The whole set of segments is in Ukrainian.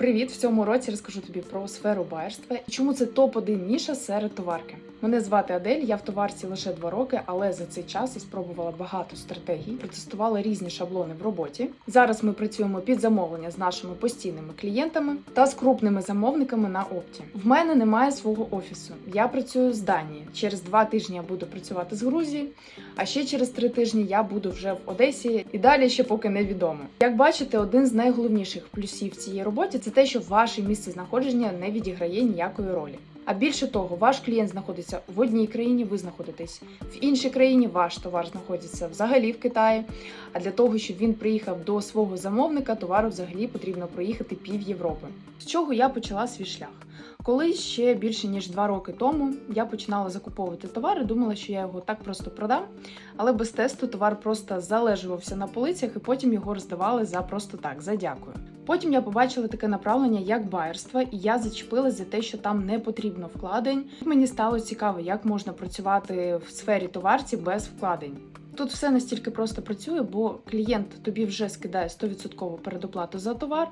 Привіт! В цьому році розкажу тобі про сферу байерства і чому це топ-1 ніша серед товарки. Мене звати Адель, я в товарці лише два роки, але за цей час я спробувала багато стратегій, протестувала різні шаблони в роботі. Зараз ми працюємо під замовлення з нашими постійними клієнтами та з крупними замовниками на опті. В мене немає свого офісу. Я працюю з Данії. Через два тижні я буду працювати з Грузії, а ще через три тижні я буду вже в Одесі і далі ще поки невідомо. Як бачите, один з найголовніших плюсів в цій роботі це те, що ваше місце знаходження не відіграє ніякої ролі. А більше того, ваш клієнт знаходиться в одній країні, ви знаходитесь в іншій країні, ваш товар знаходиться взагалі в Китаї. А для того, щоб він приїхав до свого замовника, товару взагалі потрібно проїхати пів Європи. З чого я почала свій шлях? Колись ще більше ніж два роки тому я починала закуповувати товари, думала, що я його так просто продам, але без тесту товар просто залежувався на полицях і потім його роздавали за просто так, за дякую. Потім я побачила таке направлення, як байерство, і я зачепилась за те, що там не потрібно вкладень. Мені стало цікаво, як можна працювати в сфері товарці без вкладень. Тут все настільки просто працює, бо клієнт тобі вже скидає 100% передоплату за товар,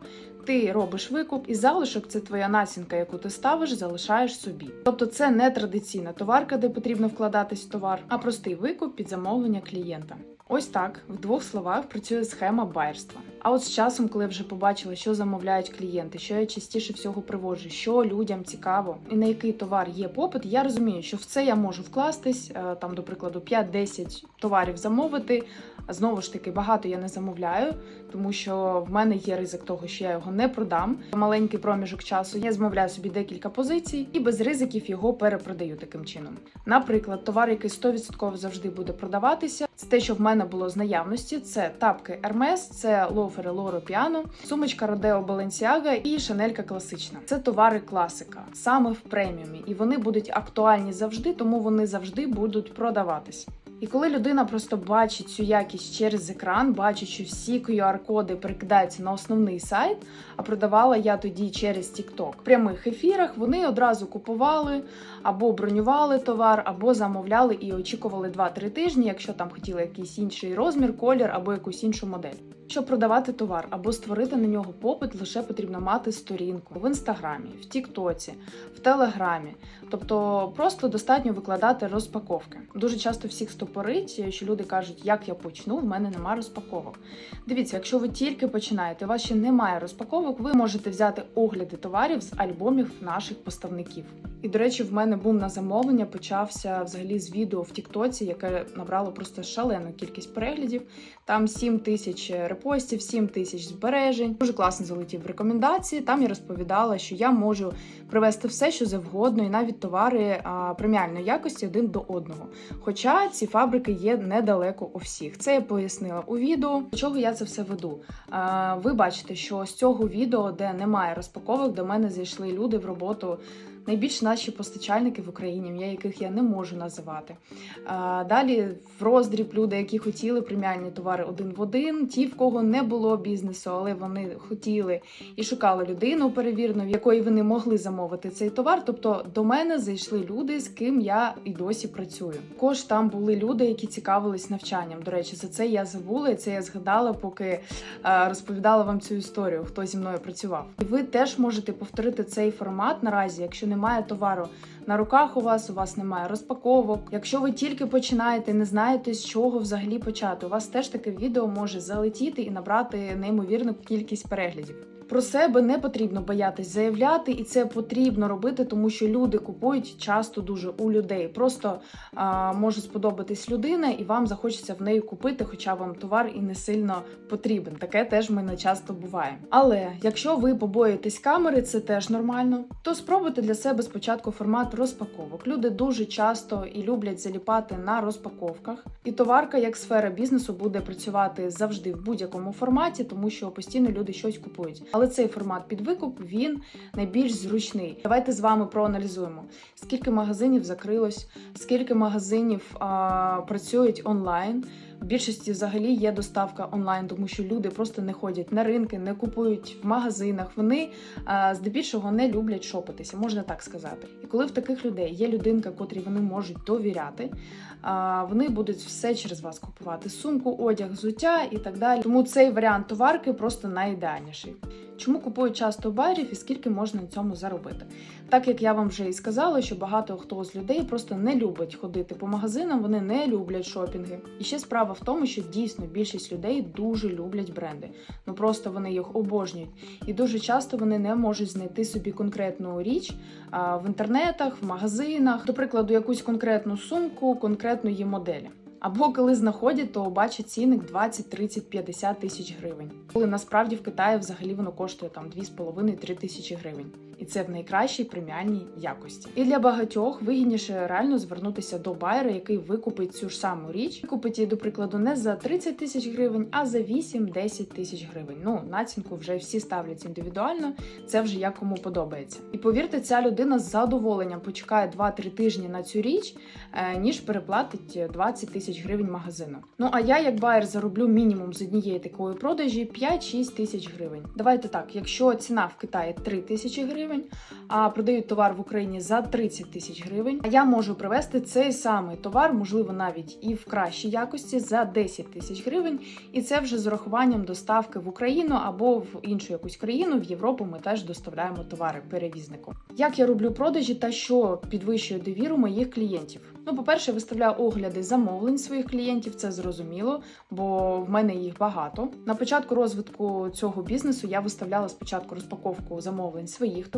ти робиш викуп, і залишок це твоя націнка, яку ти ставиш, залишаєш собі. Тобто це не традиційна товарка, де потрібно вкладатись в товар, а простий викуп під замовлення клієнта. Ось так в двох словах працює схема байерства. А от з часом, коли я вже побачила, що замовляють клієнти, що я частіше всього приводжу, що людям цікаво і на який товар є попит, я розумію, що в це я можу вкластись е, там, до прикладу, 5-10 товарів замовити. Знову ж таки, багато я не замовляю, тому що в мене є ризик того, що я його не продам. Маленький проміжок часу я замовляю собі декілька позицій і без ризиків його перепродаю таким чином. Наприклад, товар, який 100% завжди буде продаватися, це те, що в мене було з наявності: це тапки Hermes, це лофери Лоро Піано, сумочка Родео Balenciaga і шанелька класична. Це товари класика, саме в преміумі, і вони будуть актуальні завжди, тому вони завжди будуть продаватись. І коли людина просто бачить цю якість через екран, бачить, що всі QR-коди перекидаються на основний сайт, а продавала я тоді через TikTok. В прямих ефірах вони одразу купували або бронювали товар, або замовляли і очікували 2-3 тижні, якщо там хотіли якийсь інший розмір, колір або якусь іншу модель. Щоб продавати товар або створити на нього попит, лише потрібно мати сторінку в інстаграмі, в Тіктоці, в Телеграмі. Тобто просто достатньо викладати розпаковки. Дуже часто всіх стопорить, що люди кажуть, як я почну, в мене немає розпаковок. Дивіться, якщо ви тільки починаєте, у вас ще немає розпаковок, ви можете взяти огляди товарів з альбомів наших поставників. І, до речі, в мене бум на замовлення почався взагалі з відео в Тіктоці, яке набрало просто шалену кількість переглядів. Там 7 тисяч репостів, 7 тисяч збережень. Дуже класно залетів в рекомендації. Там я розповідала, що я можу привезти все, що завгодно, і навіть товари а, преміальної якості один до одного. Хоча ці фабрики є недалеко у всіх. Це я пояснила у відео. До чого я це все веду? А, ви бачите, що з цього відео, де немає розпаковок, до мене зайшли люди в роботу. Найбільш наші постачальники в Україні, ім'я яких я не можу називати. Далі в роздріб люди, які хотіли преміальні товари один в один, ті, в кого не було бізнесу, але вони хотіли і шукали людину перевірну, в якої вони могли замовити цей товар. Тобто до мене зайшли люди, з ким я і досі працюю. Також там були люди, які цікавились навчанням. До речі, за це я забула, і це я згадала, поки розповідала вам цю історію, хто зі мною працював. І ви теж можете повторити цей формат наразі, якщо немає товару на руках у вас, у вас немає розпаковок. Якщо ви тільки починаєте, не знаєте з чого взагалі почати, у вас теж таке відео може залетіти і набрати неймовірну кількість переглядів. Про себе не потрібно боятись заявляти, і це потрібно робити, тому що люди купують часто дуже у людей. Просто а, може сподобатись людина, і вам захочеться в неї купити, хоча вам товар і не сильно потрібен. Таке теж в мене часто буває. Але якщо ви побоїтесь камери, це теж нормально. То спробуйте для себе спочатку формат розпаковок. Люди дуже часто і люблять заліпати на розпаковках. І товарка, як сфера бізнесу, буде працювати завжди в будь-якому форматі, тому що постійно люди щось купують. Але цей формат під викуп він найбільш зручний. Давайте з вами проаналізуємо, скільки магазинів закрилось, скільки магазинів а, працюють онлайн. В більшості взагалі є доставка онлайн, тому що люди просто не ходять на ринки, не купують в магазинах. Вони а, здебільшого не люблять шопитися, можна так сказати. І коли в таких людей є людинка, котрій вони можуть довіряти, а, вони будуть все через вас купувати: сумку, одяг, взуття і так далі. Тому цей варіант товарки просто найідеальніший. Чому купують часто у байерів і скільки можна на цьому заробити? Так як я вам вже і сказала, що багато хто з людей просто не любить ходити по магазинам, вони не люблять шопінги. І ще справа в тому, що дійсно більшість людей дуже люблять бренди. Ну просто вони їх обожнюють. І дуже часто вони не можуть знайти собі конкретну річ а, в інтернетах, в магазинах, до прикладу, якусь конкретну сумку, конкретної моделі. Або коли знаходять, то бачать цінник 20, 30, 50 тисяч гривень. Коли насправді в Китаї взагалі воно коштує там 2,5-3 тисячі гривень. І це в найкращій преміальній якості. І для багатьох вигідніше реально звернутися до байера, який викупить цю ж саму річ, викупить її, до прикладу, не за 30 тисяч гривень, а за 8-10 тисяч гривень. Ну, націнку вже всі ставлять індивідуально, це вже як кому подобається. І повірте, ця людина з задоволенням почекає 2-3 тижні на цю річ, е, ніж переплатить 20 тисяч гривень магазину. Ну а я, як байер, зароблю мінімум з однієї такої продажі 5-6 тисяч гривень. Давайте так, якщо ціна в Китаї 3 тисячі гривень, а продають товар в Україні за 30 тисяч гривень, а я можу привезти цей самий товар, можливо, навіть і в кращій якості за 10 тисяч гривень, і це вже з урахуванням доставки в Україну або в іншу якусь країну в Європу. Ми теж доставляємо товари перевізником. Як я роблю продажі та що підвищує довіру моїх клієнтів? Ну, по-перше, виставляю огляди замовлень своїх клієнтів, це зрозуміло, бо в мене їх багато. На початку розвитку цього бізнесу я виставляла спочатку розпаковку замовлень своїх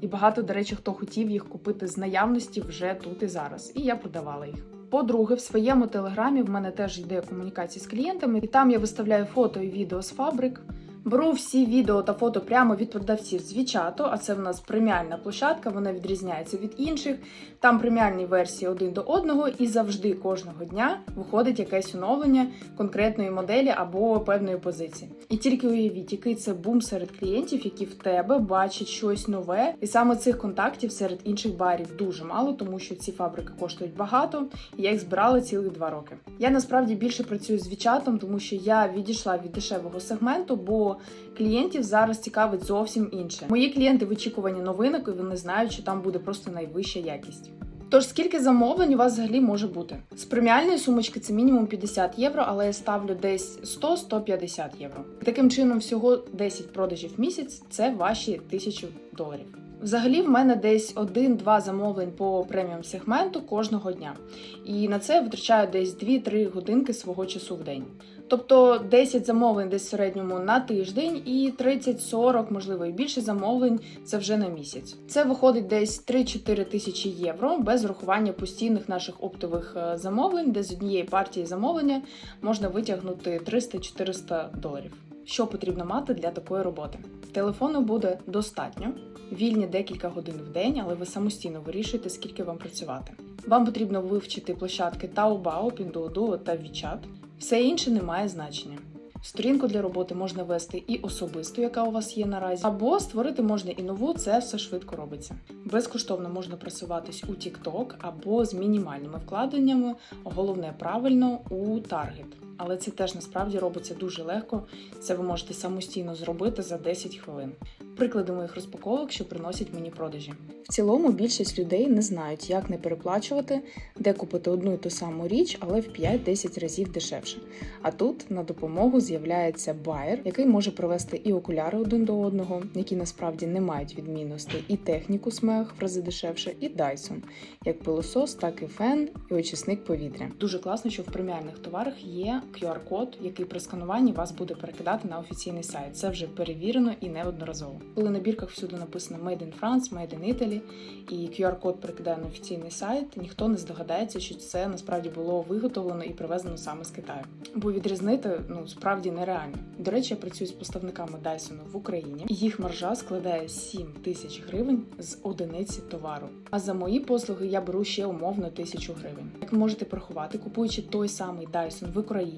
і багато, до речі, хто хотів їх купити з наявності вже тут і зараз. І я продавала їх. По-друге, в своєму телеграмі в мене теж йде комунікація з клієнтами, і там я виставляю фото і відео з фабрик. Беру всі відео та фото прямо від продавців з Вічату, а це в нас преміальна площадка, вона відрізняється від інших. Там преміальні версії один до одного, і завжди кожного дня виходить якесь оновлення конкретної моделі або певної позиції. І тільки уявіть, який це бум серед клієнтів, які в тебе бачать щось нове, і саме цих контактів серед інших барів дуже мало, тому що ці фабрики коштують багато, і я їх збирала цілих два роки. Я насправді більше працюю з Вічатом, тому що я відійшла від дешевого сегменту, бо клієнтів зараз цікавить зовсім інше. Мої клієнти в очікуванні новинок, і вони знають, що там буде просто найвища якість. Тож скільки замовлень у вас взагалі може бути? З преміальної сумочки це мінімум 50 євро, але я ставлю десь 100-150 євро. Таким чином, всього 10 продажів в місяць це ваші 1000 доларів. Взагалі, в мене десь один-два замовлень по преміум сегменту кожного дня. І на це я витрачаю десь 2-3 годинки свого часу в день. Тобто 10 замовлень десь в середньому на тиждень і 30-40, можливо, і більше замовлень це вже на місяць. Це виходить десь 3-4 тисячі євро без врахування постійних наших оптових е, замовлень, де з однієї партії замовлення можна витягнути 300-400 доларів. Що потрібно мати для такої роботи? Телефону буде достатньо, вільні декілька годин в день, але ви самостійно вирішуєте, скільки вам працювати. Вам потрібно вивчити площадки Taobao, Pinduoduo та WeChat. Все інше не має значення. Сторінку для роботи можна вести і особисту, яка у вас є наразі, або створити можна і нову, це все швидко робиться. Безкоштовно можна просуватись у TikTok або з мінімальними вкладеннями, головне правильно у Target. Але це теж насправді робиться дуже легко. Це ви можете самостійно зробити за 10 хвилин. Приклади моїх розпаковок, що приносять мені продажі. В цілому більшість людей не знають, як не переплачувати, де купити одну і ту саму річ, але в 5-10 разів дешевше. А тут на допомогу з'являється байер, який може привести і окуляри один до одного, які насправді не мають відмінностей, і техніку смех в рази дешевше, і Dyson, як пилосос, так і фен, і очисник повітря. Дуже класно, що в преміальних товарах є QR-код, який при скануванні вас буде перекидати на офіційний сайт. Це вже перевірено і неодноразово. Коли на бірках всюди написано Made in France, Made in Italy, і QR-код перекидає на офіційний сайт, ніхто не здогадається, що це насправді було виготовлено і привезено саме з Китаю. Бо відрізнити ну справді нереально. До речі, я працюю з поставниками Dyson в Україні, їх маржа складає 7 тисяч гривень з одиниці товару. А за мої послуги я беру ще умовно тисячу гривень. Як можете порахувати, купуючи той самий Dyson в Україні,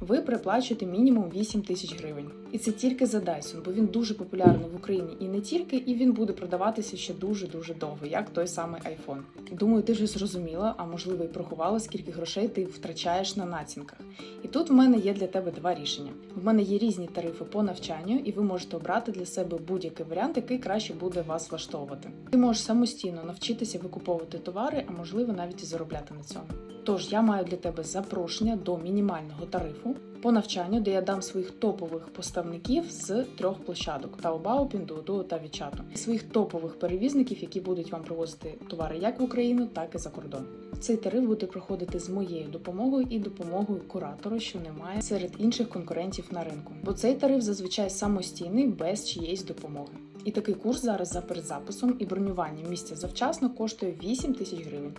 ви приплачуєте мінімум 8 тисяч гривень. І це тільки за Dyson, бо він дуже популярний в Україні і не тільки, і він буде продаватися ще дуже дуже довго, як той самий iPhone. Думаю, ти вже зрозуміла, а можливо і порахувала, скільки грошей ти втрачаєш на націнках. І тут в мене є для тебе два рішення. В мене є різні тарифи по навчанню, і ви можете обрати для себе будь-який варіант, який краще буде вас влаштовувати. Ти можеш самостійно навчитися викуповувати товари, а можливо навіть і заробляти на цьому. Тож я маю для тебе запрошення до мінімального тарифу. по навчанню, де я дам своїх топових поставників з трьох площадок: Taobao, Pinduoduo та WeChat. Своїх топових перевізників, які будуть вам привозити товари як в Україну, так і за кордон. Цей тариф буде проходити з моєю допомогою і допомогою куратора, що немає серед інших конкурентів на ринку. Бо цей тариф зазвичай самостійний без чиєїсь допомоги. І такий курс зараз за передзаписом і бронюванням місця завчасно коштує 8 тисяч гривень,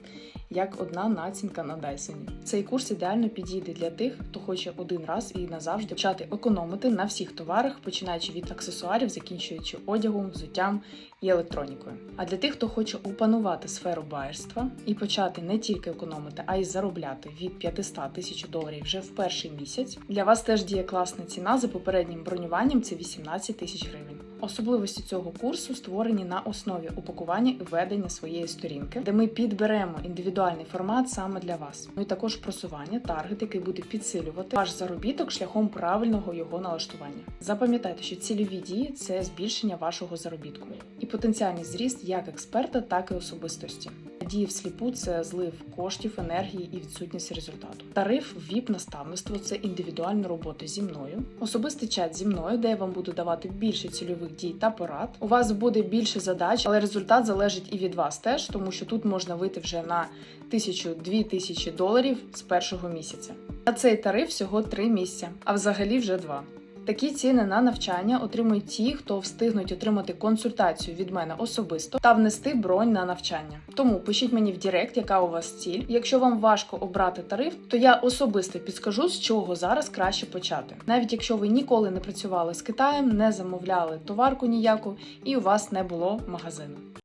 як одна націнка на Дайсоні. Цей курс ідеально підійде для тих, хто хоче один раз і назавжди почати економити на всіх товарах, починаючи від аксесуарів, закінчуючи одягом, взуттям і електронікою. А для тих, хто хоче опанувати сферу байерства і почати не тільки економити, а й заробляти від 500 тисяч доларів вже в перший місяць, для вас теж діє класна ціна за попереднім бронюванням це 18 тисяч гривень. Особливості цього курсу створені на основі упакування і ведення своєї сторінки, де ми підберемо індивідуальний формат саме для вас. Ну і також просування, таргет, який буде підсилювати ваш заробіток шляхом правильного його налаштування. Запам'ятайте, що цільові дії це збільшення вашого заробітку і потенціальний зріст як експерта, так і особистості. Дії всліпу це злив коштів, енергії і відсутність результату. Тариф vip наставництво це індивідуальна робота зі мною, особистий чат зі мною, де я вам буду давати більше цільових дій та порад. У вас буде більше задач, але результат залежить і від вас теж, тому що тут можна вийти вже на тисячу-дві тисячі доларів з першого місяця. А цей тариф всього три місяця, а взагалі вже два. Такі ціни на навчання отримують ті, хто встигнуть отримати консультацію від мене особисто та внести бронь на навчання. Тому пишіть мені в Директ, яка у вас ціль. Якщо вам важко обрати тариф, то я особисто підскажу, з чого зараз краще почати. Навіть якщо ви ніколи не працювали з Китаєм, не замовляли товарку ніяку і у вас не було магазину.